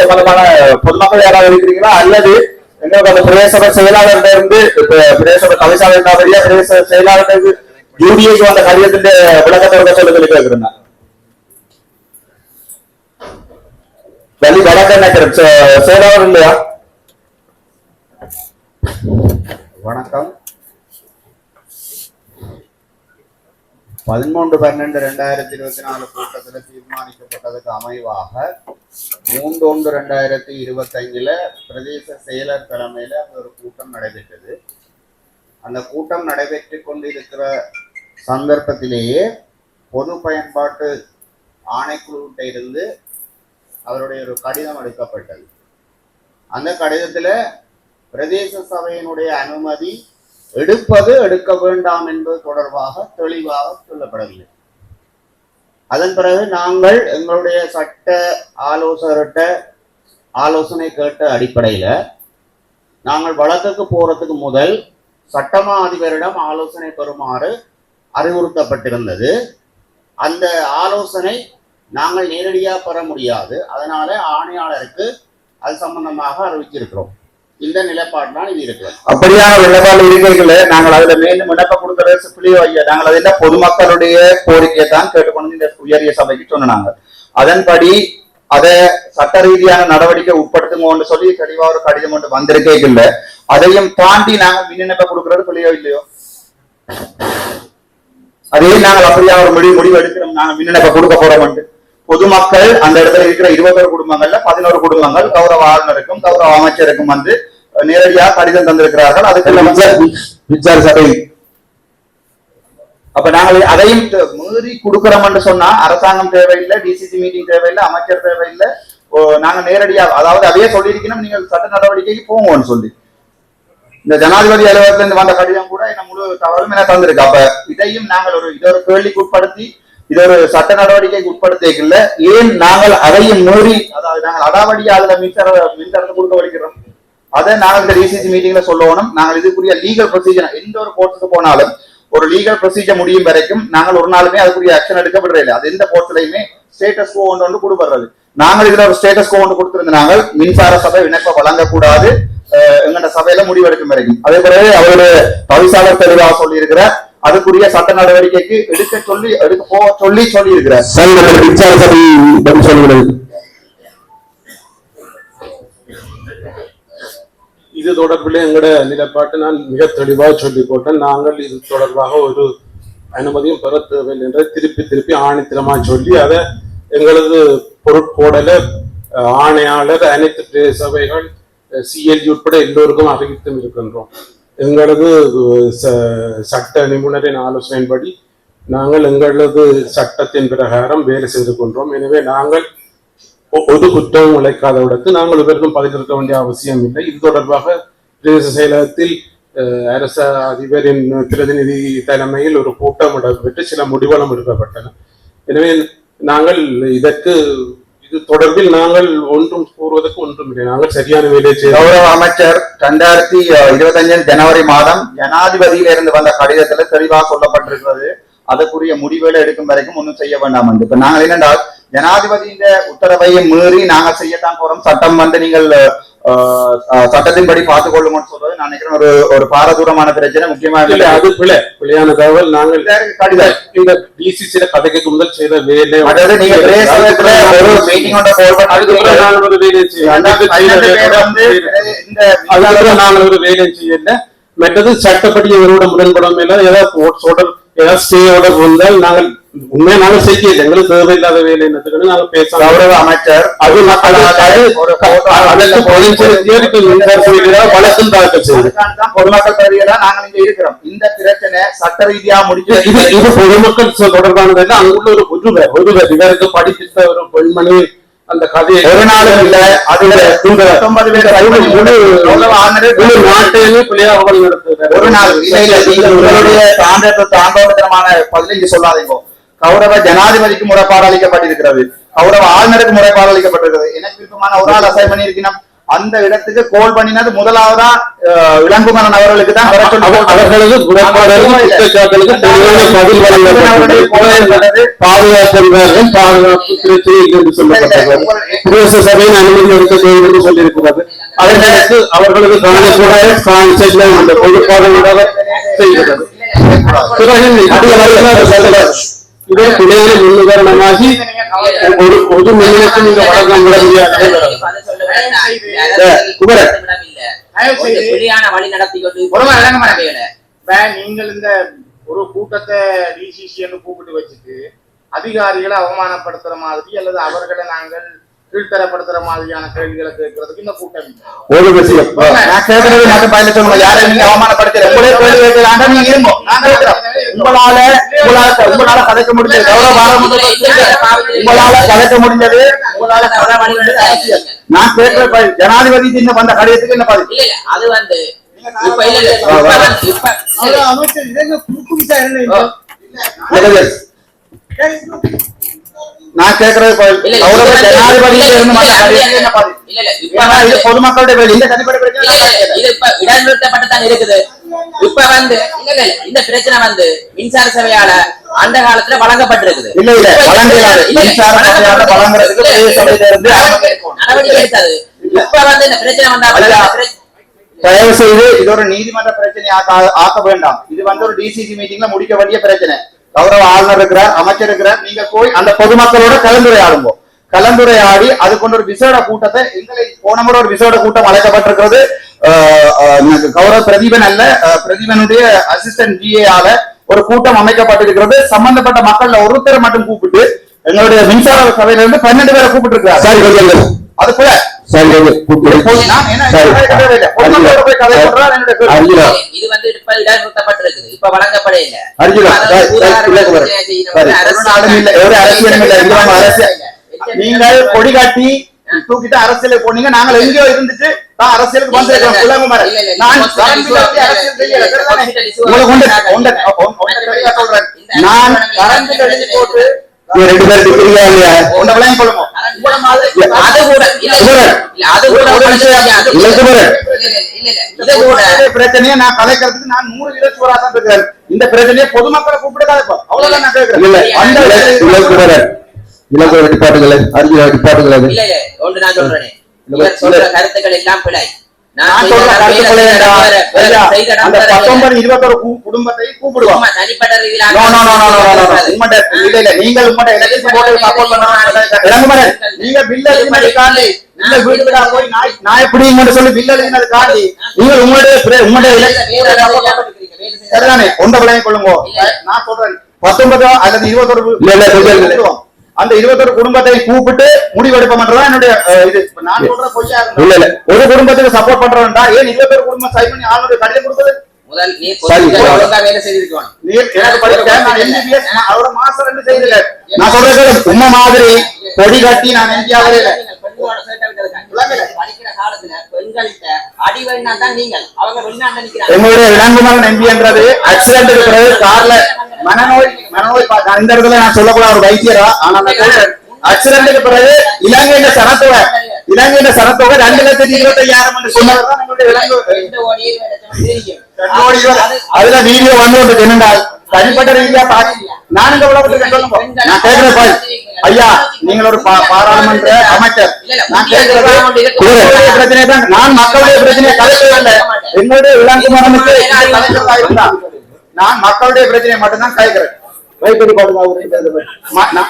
சம்பந்தமான பொதுமக்கள் யாராவது இருக்கிறீங்களா? அல்லது எங்களுக்கு அந்த பிரதேச செயலாளர்கிட்ட இருந்து இப்ப பிரதேச கவிசாலை வழியா பிரதேச செயலாளருக்கு யூடிஏக்கு வந்த கடிதத்தின் விளக்கத்தை சொல்லி கேட்கிறேன் நான். வழி வடக்கு நினைக்கிறேன். செயலாளர் இல்லையா? வணக்கம். பதிமூன்று பன்னெண்டு ரெண்டாயிரத்தி இருபத்தி நாலு கூட்டத்தில் தீர்மானிக்கப்பட்டதுக்கு அமைவாக மூன்று ஒன்று ரெண்டாயிரத்தி இருபத்தஞ்சில் பிரதேச செயலர் தலைமையில் அந்த ஒரு கூட்டம் நடைபெற்றது. அந்த கூட்டம் நடைபெற்று கொண்டிருக்கிற சந்தர்ப்பத்திலேயே பொது பயன்பாட்டு ஆணைக்குழுவிட்ட இருந்து அவருடைய ஒரு கடிதம் எடுக்கப்பட்டது அந்த கடிதத்தில் பிரதேச சபையினுடைய அனுமதி எடுப்பது எடுக்க வேண்டாம் என்பது தொடர்பாக தெளிவாக சொல்லப்படவில்லை. அதன் பிறகு நாங்கள் எங்களுடைய சட்ட ஆலோசகர்கிட்ட ஆலோசனை கேட்ட அடிப்படையில் நாங்கள் வழக்குக்கு போகிறதுக்கு முதல் சட்டமா அதிபரிடம் ஆலோசனை பெறுமாறு அறிவுறுத்தப்பட்டிருந்தது. அந்த ஆலோசனை நாங்கள் நேரடியாக பெற முடியாது. அதனால ஆணையாளருக்கு அது சம்பந்தமாக அறிவிச்சிருக்கிறோம். இந்த நிலைப்பாடுதான் இது இருக்கிறது அப்படியான நிலைப்பாடு இருக்கைகள நாங்கள் அதுல மேலும் விண்ணப்பம் கொடுக்கறது புள்ளியோ ஐயா நாங்கள் அதெல்லாம் பொதுமக்களுடைய கோரிக்கையை தான் கேட்டுக்கொண்டு இந்த உயரிய சபைக்கு சொன்னாங்க. அதன்படி அதை சட்ட ரீதியான நடவடிக்கை உட்படுத்துங்கன்னு சொல்லி தெளிவா ஒரு கடிதம் ஒன்று வந்திருக்கே இல்ல அதையும் தாண்டி நாங்கள் விண்ணப்பம் கொடுக்கறது புள்ளியோ இல்லையோ? அதே நாங்கள் அப்படியா ஒரு முடிவு முடிவு எடுக்கிறோம். நாங்கள் விண்ணப்பம் கொடுக்க போறோம் பொதுமக்கள் அந்த இடத்துல இருக்கிற இருபத்தொரு குடும்பங்கள்ல பதினோரு குடும்பங்கள் கௌரவ ஆளுநருக்கும் கௌரவ அமைச்சருக்கும் வந்து நேரடியாக கடிதம் தந்திருக்கிறார்கள். அதுக்கு விசார சபை அப்ப நாங்கள் அதையும் மீறி கொடுக்கிறோம் என்று சொன்னா அரசாங்கம் தேவையில்லை டிசிசி மீட்டிங் தேவையில்லை அமைச்சர் தேவையில்லை. நாங்க நேரடியாக அதாவது அதையே சொல்லியிருக்கணும் நீங்கள் சட்ட நடவடிக்கைக்கு போங்கன்னு சொல்லி. இந்த ஜனாதிபதி அலுவலகத்துல இருந்து வந்த கடிதம் கூட என்ன முழு தகவலும் என தந்திருக்கு. அப்ப இதையும் நாங்கள் ஒரு இதை ஒரு கேள்விக்கு உட்படுத்தி இதை ஒரு சட்ட நடவடிக்கைக்கு உட்படுத்திக்கல ஏன் நாங்கள் அதையும் மீறி அதாவது நாங்கள் அடாவடியா அதுல மின்சார மின்சாரத்தை கொடுக்க வலிக்கிறோம்? அதை நாங்கள் இந்த டிசிசி மீட்டிங்ல சொல்லணும். நாங்கள் இதுக்குரிய லீகல் ப்ரொசீஜர் எந்த ஒரு கோர்ட்டுக்கு போனாலும் ஒரு லீகல் ப்ரொசீஜர் முடியும் வரைக்கும் நாங்கள் ஒரு நாளுமே அதுக்குரிய ஆக்ஷன் எடுக்கப்படுறது இல்லை. அது எந்த கோர்ட்லயுமே ஸ்டேட்டஸ் கோ ஒன்று ஒன்று கொடுப்படுறது நாங்கள் இதுல ஒரு ஸ்டேட்டஸ் கோ ஒன்று கொடுத்திருந்த நாங்கள் மின்சார சபை விண்ணப்பம் வழங்கக்கூடாது. அஹ், எங்கட சபையில முடிவெடுக்கும் வரைக்கும். அதே பிறகு அவருடைய தவிசாளர் தெளிவாக சொல்லியிருக்கிற அதுக்குரிய சட்ட நடவடிக்கைக்கு எடுக்க சொல்லி எடுக்க போக சொல்லி சொல்லி இருக்கிறார் இது தொடர்பில் எங்களோட நிலைப்பாட்டை நான் மிக தெளிவாக சொல்லி போட்டேன். நாங்கள் இது தொடர்பாக ஒரு அனுமதியும் பெற தேவையில்லை என்று திருப்பி திருப்பி ஆணித்தரமாக சொல்லி அதை எங்களது பொருட்கோடல ஆணையாளர் அனைத்து பிரதேச சபைகள் சிஎல்ஜி உட்பட எல்லோருக்கும் அறிவித்தும் இருக்கின்றோம். எங்களது ச- சட்ட நிபுணரின் ஆலோசனையின்படி நாங்கள் எங்களது சட்டத்தின் பிரகாரம் வேலை செய்து கொண்டோம். எனவே நாங்கள் ஒரு குற்றம் உழைக்காத நாங்கள் இவருக்கும் பதிலிருக்க வேண்டிய அவசியம் இல்லை. இது தொடர்பாக பிரதேச செயலகத்தில் அரச அதிபரின் பிரதிநிதி தலைமையில் ஒரு கூட்டம் இடம்பெற்று சில முடிவுகளும் எடுக்கப்பட்டன. எனவே நாங்கள் இதற்கு இது தொடர்பில் நாங்கள் ஒன்றும் கூறுவதற்கு ஒன்றும் இல்லை. நாங்கள் சரியான வேலையை கௌரவ அமைச்சர் ரெண்டாயிரத்தி இருபத்தஞ்சு ஜனவரி மாதம் ஜனாதிபதியிலிருந்து வந்த கடிதத்துல தெளிவாக சொல்லப்பட்டிருக்கிறது. அதற்குரிய முடிவுகளை எடுக்கும் வரைக்கும் ஒன்றும் செய்ய வேண்டாம் என்று. இப்ப நாங்கள் என்னென்றால் ஜனாதிபதியின் உத்தரவையும் மீறி நாங்கள் செய்யத்தான் போறோம். சட்டம் வந்து நீங்கள் சட்டத்தின்படி பார்த்துக் கொள்ளுங்கன்னு சொல்றது நான் நினைக்கிறேன் ஒரு ஒரு பாரதூரமான பிரச்சனை. முக்கியமாக இல்லை, அது பிழை பிழையான தகவல் நாங்கள் கடிதம். இந்த டிசிசியில கதைக்கு முதல் செய்த வேலை. அதாவது நீங்க ஒரு மீட்டிங் ஒன்றை அதுக்கப்புறம் நான் ஒரு வேலை செய்ய பன்னெண்டு பேர் வந்து இந்த அதுக்கப்புறம் நாங்கள் ஒரு வேலை செய்யல. மற்றது சட்டப்படி இவரோட முரண்படம் இல்லை. ஏதாவது கோர்ட்ஸ் ஆர்டர் ஏதாவது ஸ்டே ஆர்டர் வந்தால் நாங்கள் உண்மையா நாங்கள் செய்யல எங்களுக்கு தேவையில்லாத வேலை என்னத்துக்கு பேசலாம் கௌரவ அமைச்சர் அது வழக்கம் தாக்கல் செய்யுது பொதுமக்கள் பகுதியில நாங்கள் இங்க இருக்கிறோம். இந்த பிரச்சனை சட்ட ரீதியா முடிச்சு இது பொதுமக்கள் தொடர்பானது அங்குள்ள ஒரு ஒருவர் ஒருவர் இவருக்கு படிப்பித்த ஒரு பெண்மணி அந்த கதையை ஒரு நாளும் இல்ல. அதுல பத்தொன்பது பேர் நாட்டையுமே பிள்ளையாக நடத்துகிறார் ஒரு நாள். இல்ல இல்ல நீங்கள் உங்களுடைய சான்ற தாண்டோதனமான பதிலை இங்க சொல்லாதீங்க. கௌரவ ஜனாதிபதிக்கு முறைப்பாடு அளிக்கப்பட்டிருக்கிறது. கௌரவ ஆளுநருக்கு முறைப்பாடு அளிக்கப்பட்டிருக்கிறது. எனக்கு விருப்பமான ஒரு ஆள் அசைன் பண்ணியிருக்கணும்? அந்த இடத்துக்கு கோல் பண்ணினது முதலாவதா இளங்குமரன் அவர்களுக்கு தான் வர சொல்லி அவர்- அவர்களது குணப்பாடுகளுக்கு குற்றச்சாட்டுகளுக்கு தெளிவான பதில் வழங்கப்பட்டது. பாதுகாக்கின்றார்கள் பாதுகாப்பு பிரச்சனை என்று சொல்லப்பட்டது. அனுமதி எடுக்க வேண்டும் என்று சொல்லியிருக்கிறது. அதற்கு அவர்களது செய்கிறது பிறகு பிள்ளைகளை முன்னுதாரணமாகி ஒரு பொது மின்னலுக்கு நீங்க வழங்க விட முடியாது நீங்கள் இந்த ஒரு கூட்டத்தை டிசிசின்னு கூப்பிட்டு வச்சுட்டு அதிகாரிகளை அவமானப்படுத்துற மாதிரி அல்லது அவர்களை நாங்கள் கீழ்த்தரப்படுத்துற மாதிரியான கேள்விகளை கேட்கறதுக்கு இந்த கூட்டம். ஒரு விஷயம். நான் கேட்கறது மட்டும் பதில சொல்லுங்க யாரை நீங்க அவமானப்படுத்தல. உங்களே கேள்வி கேட்கலாண்டா நீங்க கேட்கிறோம். உங்களால உங்களால உங்களால கதைக்க முடிஞ்சது. கௌரவ பாராளுமன்ற உங்களால கதைக்க முடிஞ்சது. உங்களால அரசியல். நான் கேட்கிற ஜனாதிபதி இன்னும் வந்த கடிதத்துக்கு என்ன பதில்? அது வந்து அமைச்சர் இதென்ன குறுக்கு விசாரணை நான் இது வந்து பொதுமக்களுடைய இந்த தனிப்பட்ட இருக்குது இப்ப வந்து இல்ல இல்ல இந்த பிரச்சனை வந்து மின்சார சபையால அந்த காலத்துல வழங்கப்பட்டிருக்குது இல்ல இல்ல. நடவடிக்கை எடுத்தது இப்ப வந்து இந்த பிரச்சனை வந்தா தயவு செய்து இது ஒரு நீதிமன்ற பிரச்சனை ஆக்க வேண்டாம் இது வந்து ஒரு டிசிசி மீட்டிங்ல முடிக்க வேண்டிய பிரச்சனை கௌரவ ஆளுநர் இருக்கிறார் அமைச்சர் இருக்கிறார் நீங்க போய் அந்த பொதுமக்களோட கலந்துரையாடுங்க. கலந்துரையாடி அது கொண்டு ஒரு விசேட கூட்டத்தை எங்களை போன முறை ஒரு விசேட கூட்டம் அழைக்கப்பட்டிருக்கிறது. கௌரவ பிரதீபன் அல்ல பிரதீபனுடைய அசிஸ்டன்ட் ஜிஏ ஆல ஒரு கூட்டம் அமைக்கப்பட்டிருக்கிறது. சம்பந்தப்பட்ட மக்கள்ல ஒருத்தரை மட்டும் கூப்பிட்டு எங்களுடைய மின்சார சபையில இருந்து பன்னெண்டு பேரை கூப்பிட்டு இருக்கிறார் அது போல சரி இது வந்து இப்ப இடைநிறுத்தப்பட்டிருக்குது இப்ப வழங்கப்பட இல்ல. நீங்கள் கொடி காட்டி தூக்கிட்டு அரசியலுக்கு போனீங்க. நாங்கள் எங்கேயோ இருந்துட்டு தான் அரசியலுக்கு வந்திருக்கோம். நான் ரெண்டு பேரும் டிகிரியா அது கூட அது கூட பிரச்சனையை நான் கலைக்கிறதுக்கு நான் நூறு தான் இருக்கிறேன் இந்த பிரச்சனையை பொதுமக்களை கூப்பிட்டு அவ்வளவுதான் நான் கேட்கிறேன் இல்ல அந்த இலக்குமரன் இலக்குமரன் ஒன்று நான் சொல்றேனே. சொல்ற கருத்துக்கள் எல்லாம் பிழை நான் சொல்ற கருத்துக்களை அந்த பத்தொன்பது இருபத்தொரு குடும்பத்தை கூப்பிடுவோம். தனிப்பட்ட ரீதியில இல்ல, இல்ல. நீங்கள் நீங்க bill எழுதினதுக்காண்டி, இல்ல வீடு வீடா போய் நாய்- நாய் பிடிங்கன்னு சொல்லி bill எழுதினதுக்காண்டி, நீங்கள் உங்களுடைய உங்களுடைய சரிதானே? ஒன்றை விளங்கிக் கொள்ளுங்க. நான் சொல்றேன், பத்தொன்பதோ அல்லது இருபத்தொரு அந்த இருபத்தொரு குடும்பத்தை கூப்பிட்டு முடிவெடுப்போம்ன்றதான் என்னுடைய இது. இப்ப நான் சொல்ற பொய்யா இல்ல இல்ல. ஒரு குடும்பத்துக்கு சப்போர்ட் பண்றவன்டா ஏன் இருபத்தொரு குடும்பம் சைன் பண்ணி ஆளுநர் கடிதம் கொடுத்தது? முதல் நீ வேலை செய்திருக்கணும். நீ எனக்கு படிக்க நான் எம்பிபிஎஸ் அவர மாசம் ரெண்டு செய்திருக்க நான் சொல்றது உண்மை மாதிரி கொடி கட்டி நான் எம்பியாவே இல்ல. எங்களுடைய இளங்குமரன் எம்பி என்றது ஆக்சிடென்ட் பிறகு கார்ல மனநோய் மனநோய் இந்த இடத்துல நான் சொல்லக்கூடாத ஒரு வைத்தியரா? ஆனா நான் சொல்றேன் ஆக்சிடென்ட்க்கு பிறகு இலங்கையின் சனத்தொகை இலங்கையின் சனத்தொகை ரெண்டு லட்சத்தி இருபத்தி ஐயாயிரம் என்று சொன்னவர் தான் எங்களுடைய இலங்கை ரெண்டு கோடியே வேலை தெரியும். ரெண்டோடி இருபது. அதுல வீடியோ வந்து ஒன்று என்னென்றால் தனிப்பட்ட ரீதியா பாக்கி நான் உலகத்துக்கு சொல்லுங்க. நான் கேட்கிற பாய். ஐயா நீங்கள் ஒரு பா- பாராளுமன்ற அமைச்சர். நான் கேட்கிறது பிரச்சனை தான் நான் மக்களுடைய பிரச்சனையை கலைக்கவில்லை என்னுடைய இளங்குமரனுக்கு இது நான் மக்களுடைய பிரச்சனையை மட்டும்தான் கலைக்கிறேன். வைப்படி பாடுங்க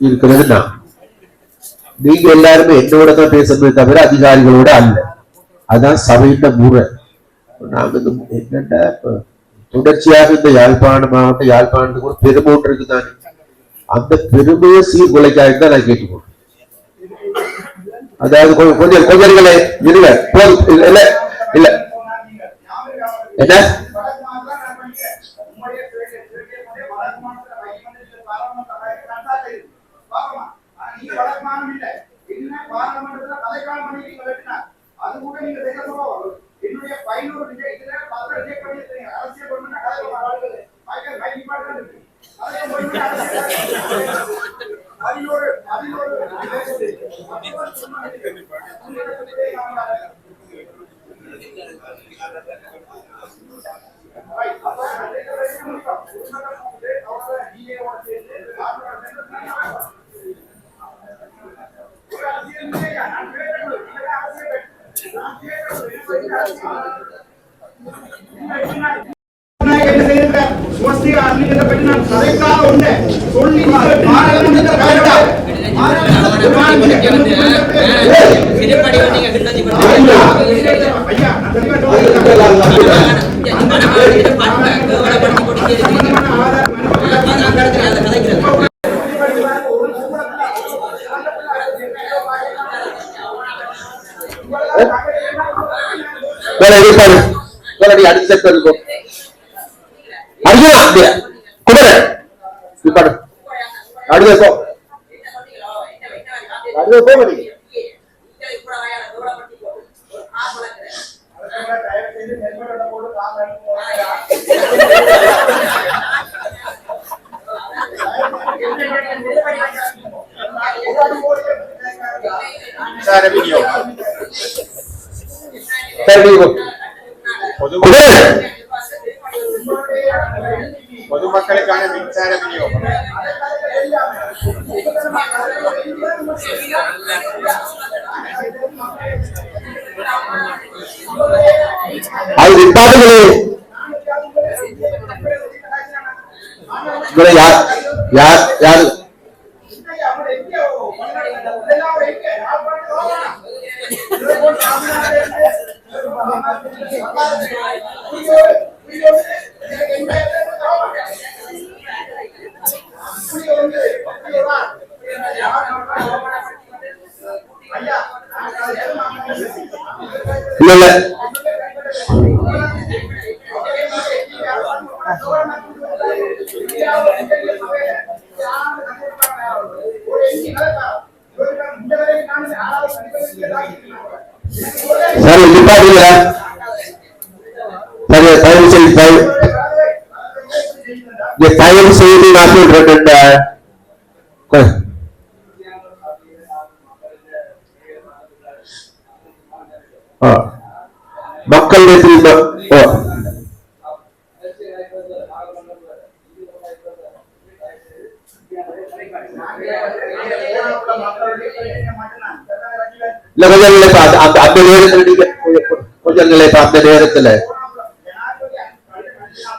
இருக்கிறது நான் நீங்க எல்லாருமே என்னோட தான் பேசுறதே தவிர அதிகாரிகளோட அல்ல. அதான் சபையின் முறை. நாங்க என்னண்டா தொடர்ச்சியாக இந்த யாழ்ப்பாண மாவட்டம் யாழ்ப்பாணத்துக்கு கூட பெருமை ஒன்று இருக்குதானே? அந்த பெருமையை சீர்குலைக்காக தான் நான் கேட்டுக்கணும் அதாவது கொஞ்சம் கொஞ்சம் கொஞ்சங்களே இருங்க. போதும். இல்ல இல்ல இல்ல. என்ன தீர்மானத்துல வைக்கணும்னு பாராளுமன்ற கணக்காக இருக்கு. பார்க்கலாம். ஆனா நீங்க வழக்கமானம் இல்லை. என்ன பாராளுமன்றத்துல கதைக்காலம் பண்ணி நீங்க வெட்டினார். அது கூட நீங்க செய்ய போறோம். என்னுடைய பயனூறு நிஜ- இதுல பத்து ரிஜெக்ட் பண்ணிருக்கீங்க. அரசியல் பண்ணணும்னா கதை வாழ்க்கை. மைக்கேல் மைக் நிப்பாட்டுறது இருக்கு. அதுக்கு போய் அரசியல் பதினோரு பதினோரு என்ன செய்யுங்க? சுவஸ்தி அறிஞரை பற்றி நான் கதைக்காக உண்டு. சொல்லி நீங்கள் பாராளுமன்றத்தை பொதுமக்களுக்கான மின்சார விநியோகம். அது இவரை யார் யார் யாரு இல்ல இல்ல சரி நிப்பாட்டுங்க சரி தயவு செய்து தயவு இங்க தயவு செய்து நான் சொல்றேன் கொ- இல்ல கொஞ்ச நேரம் அந்த- அந்த அந்த நேரத்துல நீங்க கொஞ்ச நேரம் நிலைப்பா அந்த நேரத்துல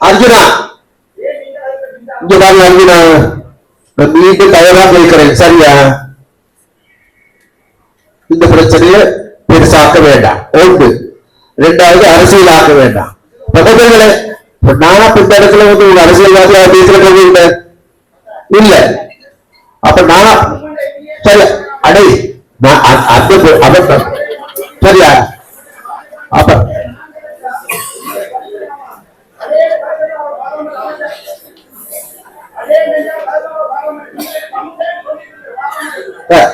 அர்ஜுனா இங்க பாருங்க அர்ஜுனா மீண்டும் தயாரா கேட்கிறேன் சரியா இந்த பிரச்சனையை பெருசாக்க வேண்டாம் ஒன்று ரெண்டாவது அரசியலாக்க வேண்டாம் பக்கங்களே நானா இந்த இடத்துல வந்து ஒரு அரசியல்வாதியா பேசுறது இல்ல இல்ல அப்ப நானா சரி அடை நான் அ- அந்த பு- அபத்தம் சரியா அப்ப அஹ்,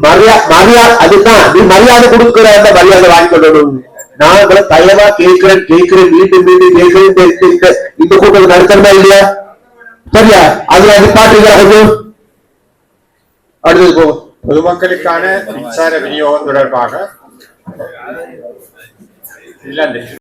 மரியாதை அதுதான். நீ மரியாதை கொடுக்கிற அந்த மரியாதை வாங்கி கொள்ளணும் நாங்களும் தயவா கேட்கிறேன் கேட்கிறேன் மீண்டும் மீண்டும் கேட்கிறேன் இந்த- கூட்டம் நடத்தணுமா இல்லையா? சரியா? அதுல அது பாட்டுங்களா கொஞ்சம். அடுத்தது போகும் பொதுமக்களுக்கான மின்சார விநியோகம் தொடர்பாக இலண்டை